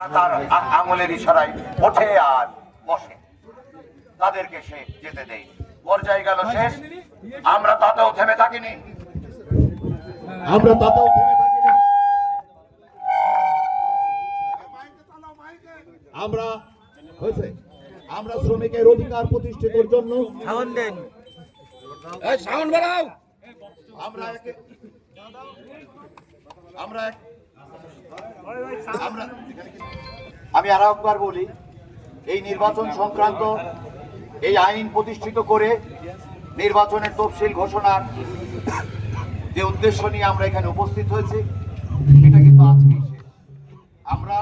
তার আঙুলের ইশারায় ওঠে আর বসে। তাদেরকে সে যেতে দেয়। পর্যায়ে গেল শেষ। আমরা তাতেও থেমে থাকিনি। আমরা তাতেও থেমে থাকি আমরা হয়েছে। আমরা শ্রমিকের অধিকার প্রতিষ্ঠিতের জন্য আমরা একে- আমরা এক- আমরা আমি আর একবার বলি এই নির্বাচন সংক্রান্ত এই আইন প্রতিষ্ঠিত করে নির্বাচনের তফসিল ঘোষণার যে উদ্দেশ্য নিয়ে আমরা এখানে উপস্থিত হয়েছি এটা কিন্তু আজকে আমরা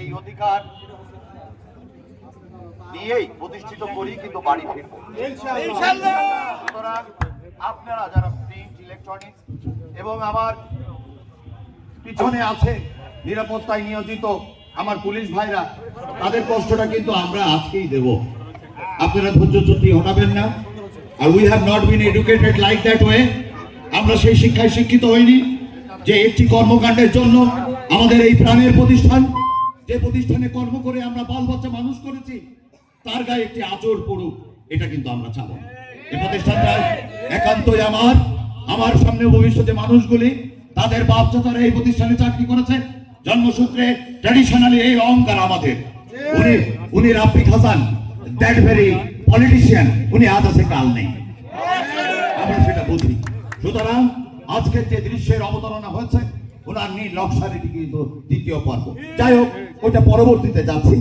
এই অধিকার নিয়েই প্রতিষ্ঠিত করি কিন্তু বাড়ি ফিরবো। সুতরাং আপনারা যারা প্রিন্ট ইলেকট্রনিক্স এবং আমার পিছনে আছে, নিরাপত্তায় নিয়োজিত আমার পুলিশ ভাইরা, তাদের কষ্টটা কিন্তু আমরা আজকেই দেব। আপনারা ধৈর্যচ্যুতি হটাবেন না। আর we have not been educated like that way আমরা সেই শিক্ষায় শিক্ষিত হইনি, যে একটি কর্মকাণ্ডের জন্য আমাদের এই প্রাণের প্রতিষ্ঠান, যে প্রতিষ্ঠানে কর্ম করে আমরা বাল বাচ্চা মানুষ করেছি, তার গায়ে একটি আচর পড়ুক, এটা কিন্তু আমরা চাবো এই প্রতিষ্ঠানটা একান্তই আমার আমার সামনে ভবিষ্যতে মানুষগুলি তাদের বাপ চাচারা এই প্রতিষ্ঠানে চাকরি করেছে। জন্মসূত্রে ট্র্যাডিশনালি এই অহংকার আমাদের। উনি উনি Rafiq Hasan that very politician উনি আজ আছে, কাল নেই। আমরা সেটা বুঝি। সুতরাং আজকের যে দৃশ্যের অবতারণা হয়েছে, ওনার নীল নকশারিটি কিন্তু দ্বিতীয় পর্ব। যাই হোক, ওইটা পরবর্তীতে যাচ্ছি।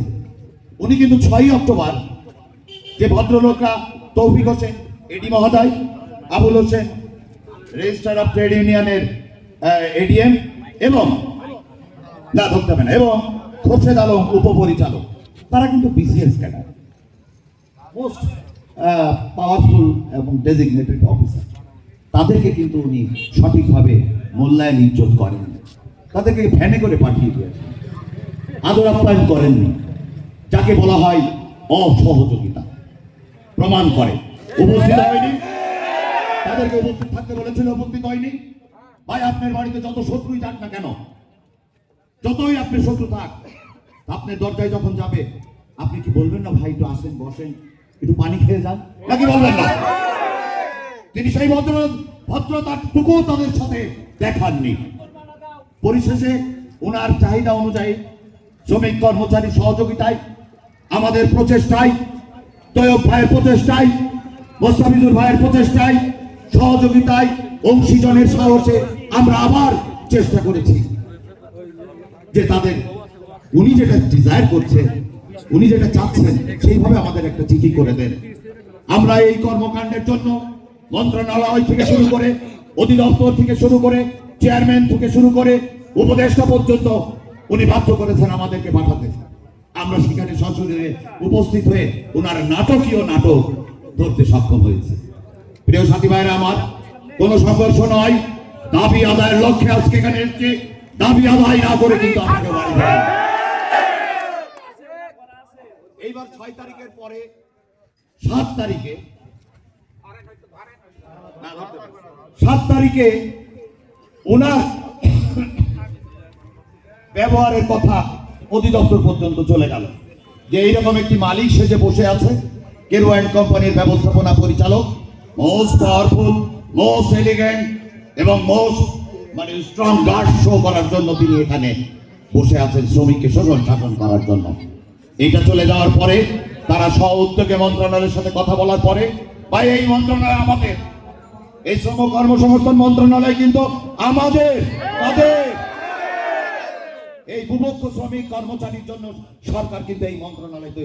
উনি কিন্তু ছয়ই অক্টোবর, যে ভদ্রলোকরা তৌফিক হোসেন, এডি মহোদয়, Abul Hossain registrar of trade ইউনিয়নের এডিএম এবং না ধরতে হবে না এবং খোরশেদ আলম উপপরিচালক। তারা কিন্তু বিসিএস ক্যাডার মোস্ট পাওয়ারফুল এবং ডেজিগনেটেড অফিসার তাদেরকে কিন্তু উনি সঠিকভাবে মূল্যায়ন ইজ্জত করেন। তাদেরকে ভ্যানে করে পাঠিয়ে দিয়েছেন আদর আপ্যায়ন করেননি যাকে বলা হয় অসহযোগিতা। প্রমাণ করে। উপস্থিত হয়নি। তাদেরকে উপস্থিত থাকতে বলেছিল, উপস্থিত হয়নি। ভাই, আপনার বাড়িতে যত শত্রুই যাক না কেন, যতই আপনি শত্রু থাক, আপনার দরজায় যখন যাবে, আপনি কি বলবেন না, ভাই, একটু আসেন, বসেন, একটু পানি খেয়ে যান নাকি বলবেন না? তিনি সেই ভদ্র ভদ্রতাটুকু তাদের সাথে দেখাননি। পরিশেষে ওনার চাহিদা অনুযায়ী শ্রমিক কর্মচারী সহযোগিতায়, আমাদের প্রচেষ্টায়, তৈয়ব ভাইয়ের প্রচেষ্টায়, মোস্তাফিজুর ভাইয়ের প্রচেষ্টায় সহযোগিতায় অংশীজনের সাহসে আমরা আবার চেষ্টা করেছি। যে তাদের, উনি যেটা ডিজায়ার করছেন, উনি যেটা চাচ্ছেন, সেইভাবে আমাদের একটা চিঠি করে দেন। আমরা এই কর্মকাণ্ডের জন্য মন্ত্রণালয় থেকে শুরু করে, অধিদপ্তর থেকে শুরু করে চেয়ারম্যান থেকে শুরু করে, উপদেষ্টা পর্যন্ত উনি বাধ্য করেছেন আমাদেরকে পাঠাতে। আমরা সেখানে সশরীরে উপস্থিত হয়ে ওনার নাটকীয় নাটক ধরতে সক্ষম হয়েছে। প্রিয় সাথী ভাইরা আমার, কোনো সংঘর্ষ নয়। দাবি আদায়ের লক্ষ্যে আজকে এখানে এসেছি। দাবি আদায় না করে কিন্তু আমাকে বাড়ি এইবার ছয় তারিখের পরে, সাত তারিখে। সাত তারিখে ওনার ব্যবহারের কথা অধিদপ্তর পর্যন্ত চলে গেল। যে এইরকম একটি মালিক সেজে বসে আছে কেরু কোম্পানির ব্যবস্থাপনা পরিচালক মোস্ট পাওয়ারফুল মোস্ট এলিগেন্ট এবং মোস্ট মানে স্ট্রং গার্ড শো করার জন্য তিনি এখানে বসে আছেন শ্রমিককে শোষণ শাসন করার জন্য। এইটা চলে যাওয়ার পরে তারা স্ব উদ্যোগে মন্ত্রণালয়ের সাথে কথা বলার পরে, ভাই, এই মন্ত্রণালয় আমাদের। এই শ্রম কর্মসংস্থান মন্ত্রণালয় কিন্তু আমাদের, তাদের। এই বুভক্ষ শ্রমিক কর্মচারীর জন্য সরকার কিন্তু এই মন্ত্রণালয় তৈরি